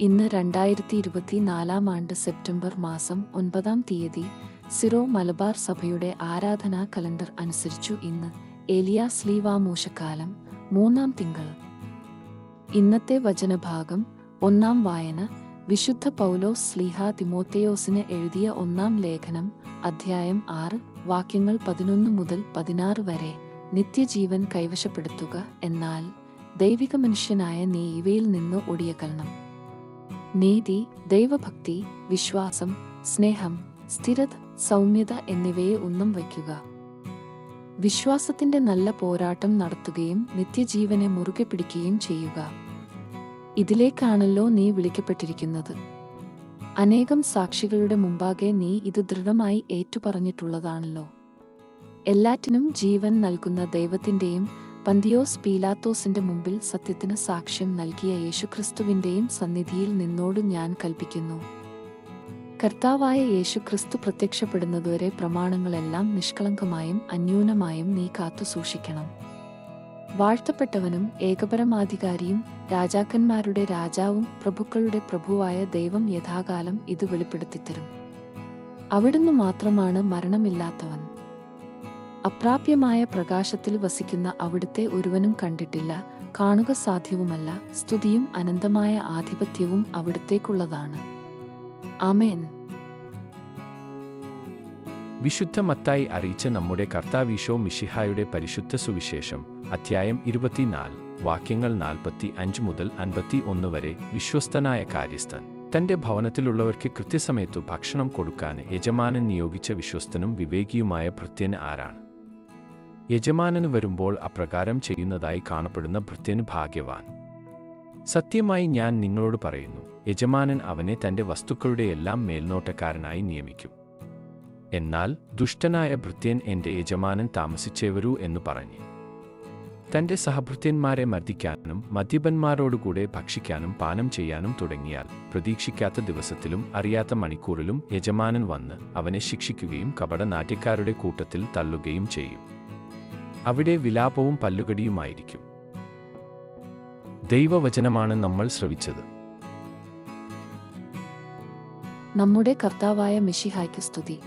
ഇന്ന് രണ്ടായിരത്തി ഇരുപത്തി നാലാം ആണ്ട് സെപ്റ്റംബർ മാസം ഒൻപതാം തീയതി സിറോ മലബാർ സഭയുടെ ആരാധനാ കലണ്ടർ അനുസരിച്ചു ഇന്ന് എലിയ സ്ലീവാമൂശക്കാലം മൂന്നാം തിങ്കൾ. ഇന്നത്തെ വചനഭാഗം ഒന്നാം വായന വിശുദ്ധ പൗലോസ് സ്ലീഹ തിമോത്തേയോസിന് എഴുതിയ ഒന്നാം ലേഖനം അധ്യായം ആറ് വാക്യങ്ങൾ പതിനൊന്ന് മുതൽ പതിനാറ് വരെ നിത്യജീവൻ കൈവശപ്പെടുത്തുക എന്നാൽ ദൈവിക മനുഷ്യനായ നീ ഇവയിൽ നിന്ന് ഒടിയകലണം. നീതി ദൈവഭക്തി വിശ്വാസം സ്നേഹം സ്ഥിരത സൗമ്യത എന്നിവയെ ഒന്നും വയ്ക്കുക. വിശ്വാസത്തിന്റെ നല്ല പോരാട്ടം നടത്തുകയും നിത്യജീവനെ മുറുകെ പിടിക്കുകയും ചെയ്യുക. ഇതിലേക്കാണല്ലോ നീ വിളിക്കപ്പെട്ടിരിക്കുന്നത്. അനേകം സാക്ഷികളുടെ മുമ്പാകെ നീ ഇത് ദൃഢമായി ഏറ്റുപറഞ്ഞിട്ടുള്ളതാണല്ലോ. എല്ലാറ്റിനും ജീവൻ നൽകുന്ന ദൈവത്തിന്റെയും പന്തിയോസ് പീലാത്തോസിന്റെ മുമ്പിൽ സത്യത്തിന് സാക്ഷ്യം നൽകിയ യേശുക്രിസ്തുവിന്റെയും സന്നിധിയിൽ നിന്നോട് ഞാൻ കൽപ്പിക്കുന്നു. കർത്താവായ യേശുക്രിസ്തു പ്രത്യക്ഷപ്പെടുന്നതുവരെ പ്രമാണങ്ങളെല്ലാം നിഷ്കളങ്കമായും അന്യൂനമായും നീ കാത്തു സൂക്ഷിക്കണം. വാഴ്ത്തപ്പെട്ടവനും ഏകപരമാധികാരിയും രാജാക്കന്മാരുടെ രാജാവും പ്രഭുക്കളുടെ പ്രഭുവായ ദൈവം യഥാകാലം ഇത് വെളിപ്പെടുത്തിത്തരും. അവിടുന്ന് മാത്രമാണ് മരണമില്ലാത്തവൻ. അപ്രാപ്യമായ പ്രകാശത്തിൽ വസിക്കുന്ന അവിടുത്തെ ഒരുവനും കണ്ടിട്ടില്ല. കാണുക സാധ്യവുമല്ല. സ്തുതിയും അനന്തമായ ആധിപത്യവും അവിടുത്തേക്കുള്ളതാണ്. ആമേൻ. വിശുദ്ധ മത്തായി അറിയിച്ച നമ്മുടെ കർത്താവീശോ മിഷിഹായുടെ പരിശുദ്ധ സുവിശേഷം അധ്യായം ഇരുപത്തിനാല് വാക്യങ്ങൾ നാൽപ്പത്തി അഞ്ച് മുതൽ അൻപത്തി ഒന്ന് വരെ വിശ്വസ്തനായ കാര്യസ്ഥൻ. തന്റെ ഭവനത്തിലുള്ളവർക്ക് കൃത്യസമയത്തു ഭക്ഷണം കൊടുക്കാൻ യജമാനൻ നിയോഗിച്ച വിശ്വസ്തനും വിവേകിയുമായ ഭൃത്യന് ആരാണ്? യജമാനന് വരുമ്പോൾ അപ്രകാരം ചെയ്യുന്നതായി കാണപ്പെടുന്ന ഭൃത്യന് ഭാഗ്യവാൻ. സത്യമായി ഞാൻ നിങ്ങളോട് പറയുന്നു യജമാനൻ അവനെ തന്റെ വസ്തുക്കളുടെ എല്ലാം മേൽനോട്ടക്കാരനായി നിയമിക്കും. എന്നാൽ ദുഷ്ടനായ ഭൃത്യൻ എന്റെ യജമാനൻ താമസിച്ചേവരൂ എന്ന് പറഞ്ഞു. തന്റെ സഹഭൃത്യന്മാരെ മർദ്ദിക്കാനും മദ്യപന്മാരോടുകൂടെ ഭക്ഷിക്കാനും പാനം ചെയ്യാനും തുടങ്ങിയാൽ പ്രതീക്ഷിക്കാത്ത ദിവസത്തിലും അറിയാത്ത മണിക്കൂറിലും യജമാനൻ വന്ന് അവനെ ശിക്ഷിക്കുകയും കപടനാട്യക്കാരുടെ കൂട്ടത്തിൽ തള്ളുകയും ചെയ്യും. അവിടെ വിലാപവും പല്ലുകടിയുമായിരിക്കും. ദൈവവചനമാണ് നമ്മൾ ശ്രവിച്ചത്. നമ്മുടെ കർത്താവായ മിഷിഹായ്ക്ക് സ്തുതി.